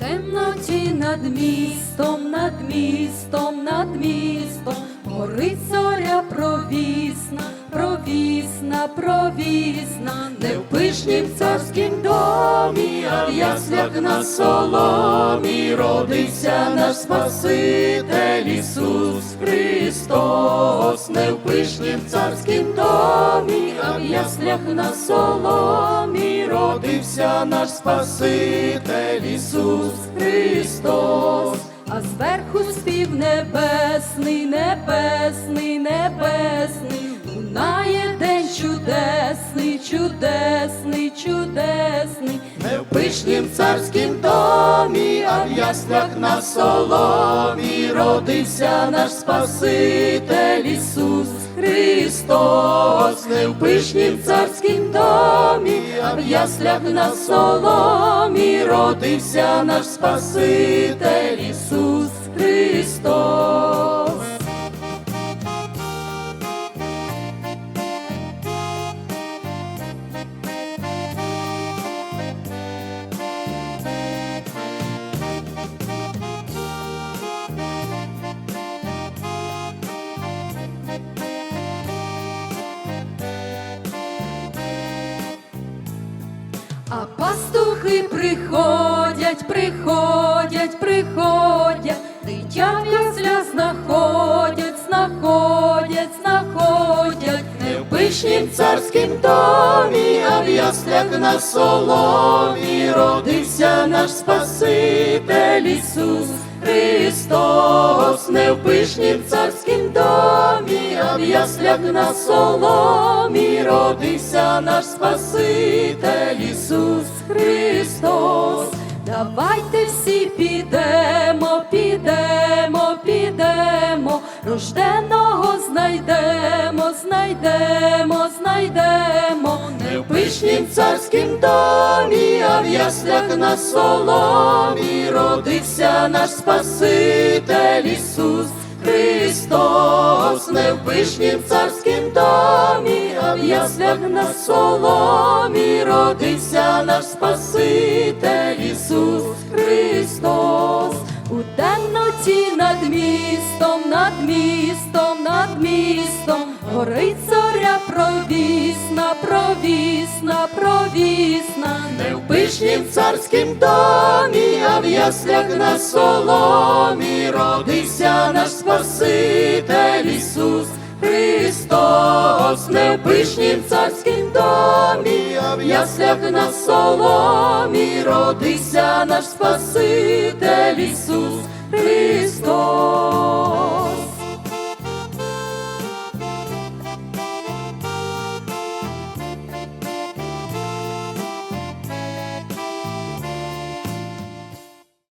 темноті над містом, над містом, над містом, горить зоря провісна, провісна, провісна, не в пишнім царськім домі, а в яслях на соломі родився наш Спаситель Ісус Христос, не в пишнім царськім домі, а в яслях на соломі родився наш Спаситель Ісус Христос, а зверху спів небесний, небесний, небесний, лунає день чудесний, чудесний, чудесний, не в пишнім царськім домі, а в яслях на соломі. Родився наш Спаситель Ісус Христос, не в пишнім царськім домі, в яслях на соломі родився наш Спаситель Ісус Христос. А пастухи приходять, приходять, приходять, дитя в ясля знаходять, знаходять, знаходять, не в пишнім царськім домі, а в яслях на соломі родився наш Спаситель Ісус Христос, не в пишнім царськім яслях на соломі родився наш Спаситель Ісус Христос. Давайте всі підемо, підемо, підемо, рожденого знайдемо, знайдемо, знайдемо, не в пишнім царськім домі, а в яслях на соломі родився наш Спаситель Ісус Христос, не в пишнім царськім домі, а в яслях на соломі родився наш Спаситель Ісус Христос. У темноті над містом, над містом, над містом, горить зоря провісна, провісна, провісна, не в пишнім царськім домі, а в яслях на соломі родився наш в яслях на соломі родився наш Спаситель Ісус Христос.